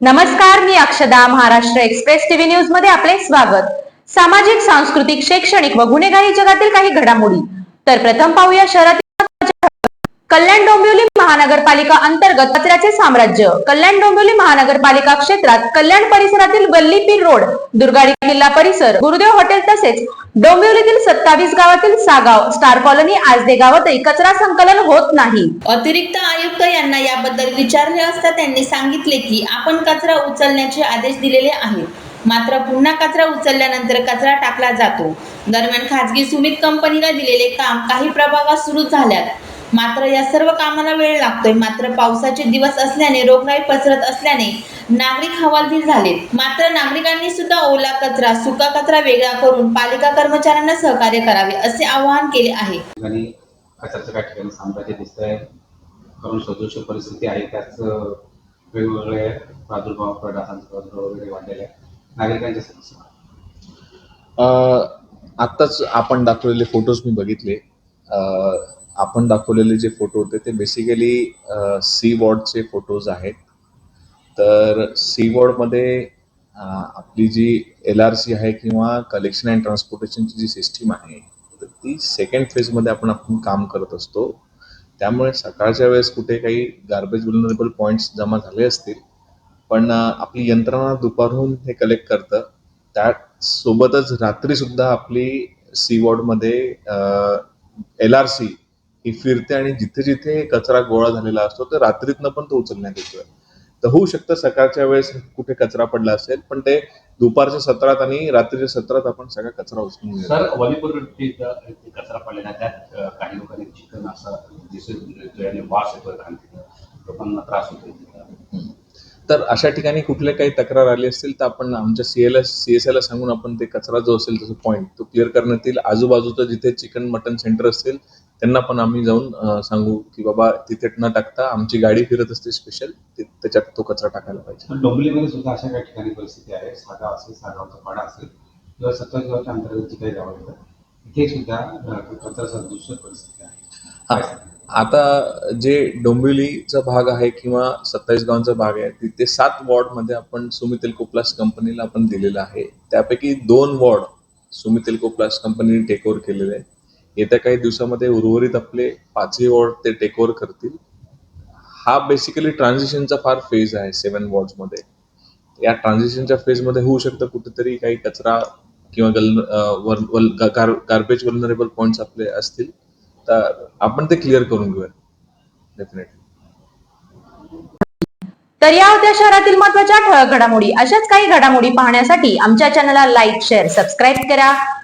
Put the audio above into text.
नमस्कार मी अक्षदा Maharashtra express TV न्यूजमध्ये आपले स्वागत. सामाजिक सांस्कृतिक शैक्षणिक व गुन्हेगारी जगातील काही घडामोडी. तर प्रथम पाहूया शहरातील कल्याण डोंबिवली महानगरपालिका अंतर्गत कचऱ्याचे साम्राज्य. कल्याण डोंबिवली महानगरपालिका क्षेत्रात कल्याण परिसरातील गल्लीपीर रोड दुर्गाडी किल्ला परिसर गुरुदेव हॉटेल तसेच डोंबिवलीतील सत्तावीस गावातील सागाव स्टार कॉलनी आजदे गावातही कचरा संकलन होत नाही. अतिरिक्त आयुक्त यांना याबद्दल विचारले असता त्यांनी सांगितले की आपण कचरा उचलण्याचे आदेश दिलेले आहेत. मात्र पुन्हा कचरा उचलल्यानंतर कचरा टाकला जातो. दरम्यान खाजगी सुमित कंपनीला दिलेले काम काही प्रभागात सुरू झाल्यात. मात्र या सर्व कामाला वेळ लागतोय. मात्र पावसाचे दिवस असल्याने रोगराई पसरत असल्याने नागरिक हवालदिल झालेत. मात्र नागरिकांनी सुद्धा ओला कचरा सुका कचरा वेगळा करून पालिका कर्मचाऱ्यांना सहकार्य करावे असे आवाहन केले आहे. कचऱ्याचं काही ठिकाणी साम्राज्य दिसत आहे करून सदृश परिस्थिती आहे. त्याच वेगवेगळे प्रादुर्भाव प्रादुर्भाव वगैरे वाढलेला आहे. नागरिकांच्या समस्या. अ, आत्ताच आपण दाखवलेले फोटोज मी बघितले. अ, आपण दाखवलेले जे फोटो होते ते बेसिकली सी वॉर्डचे फोटोज आहेत. तर सी वॉर्डमध्ये आपली जी एल आर सी आहे किंवा कलेक्शन अँड ट्रान्सपोर्टेशनची जी सिस्टीम आहे तर ती सेकंड फेजमध्ये आपण आपण काम करत असतो. त्यामुळे सकाळच्या वेळेस कुठे काही गार्बेज व्हल्नरेबल पॉईंट्स जमा झाले असतील पण आपली यंत्रणा दुपारहून हे कलेक्ट करतं. त्यासोबतच रात्रीसुद्धा आपली सी वॉर्डमध्ये एल आर सी ही फिरते आणि जिथे जिथे कचरा गोळा झालेला असतो तर रात्रीतनं पण तो उचलण्यात येतोय तर होऊ शकतं सकाळच्या वेळेस कुठे कचरा पडला असेल पण ते दुपारच्या सत्रात आणि रात्रीच्या सत्रात आपण सगळा कचरा उचलून घेतो सर वलीपूर कचरा पडलेला त्यात काही लोकांनी चिकन असा दिसून वास. लोकांना त्रास. तर अशा ठिकाणी कुठले काही तक्रार आली असतील तर आपण आमच्या सीएल सीएसएला सांगून आपण ते कचरा जो असेल त्याचा पॉईंट तो क्लिअर करण्यात येईल आजूबाजूचं जिथे चिकन मटन सेंटर असतील त्यांना पण आम्ही जाऊन सांगू की बाबा तिथे न टाकता आमची गाडी फिरत असते स्पेशल त्याच्यात तो कचरा टाकायला पाहिजे. डोंबिवलीमध्ये सुद्धा अशा काही ठिकाणी परिस्थिती आहे. सागाव असेल सागावचा पाडा असेल किंवा सत्तावीस गावच्या अंतर्गत जी काही गावं येतात तिथे सुद्धा कचरा सदृश परिस्थिती आहे. आता जे डोंबिवलीचा भाग आहे किंवा सत्तावीस गावांचा भाग आहे तिथे सात वॉर्डमध्ये आपण सुमित एल्कोप्लास्ट कंपनीला आपण दिलेलं आहे. त्यापैकी दोन वॉर्ड सुमित एल्कोप्लास्ट कंपनीने टेक ओव्हर केलेले आहे येत्या काही दिवसामध्ये उर्वरित आपले पाचही वॉर्ड ते टेक ओव्हर करतील. हा बेसिकली ट्रान्झिशनचा फार फेज आहे सेवन वॉर्ड्समध्ये या ट्रान्झिशनच्या फेजमध्ये होऊ शकतं कुठेतरी काही कचरा किंवा गल गार्बेज वल्नरेबल पॉईंट्स आपले असतील तर आपण ते क्लिअर करून घेऊया. डेफिनेटली तर या होत्या शहरातील महत्त्वाच्या ठळक घडामोडी. अशाच काही घडामोडी पाहण्यासाठी आमच्या चॅनलला लाईक शेअर सबस्क्राईब करा.